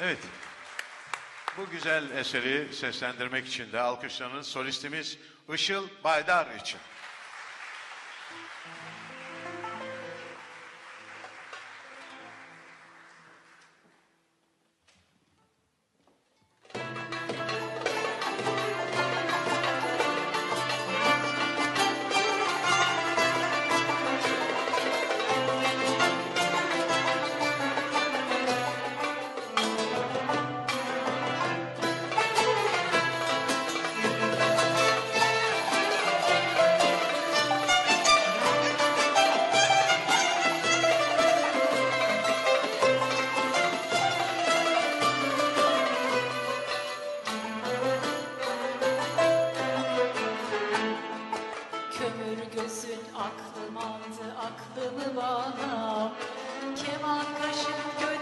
Evet. Bu güzel eseri seslendirmek için de alkışlarınız solistimiz Işıl Baydar için. aklını bana. Keman kaşıp göz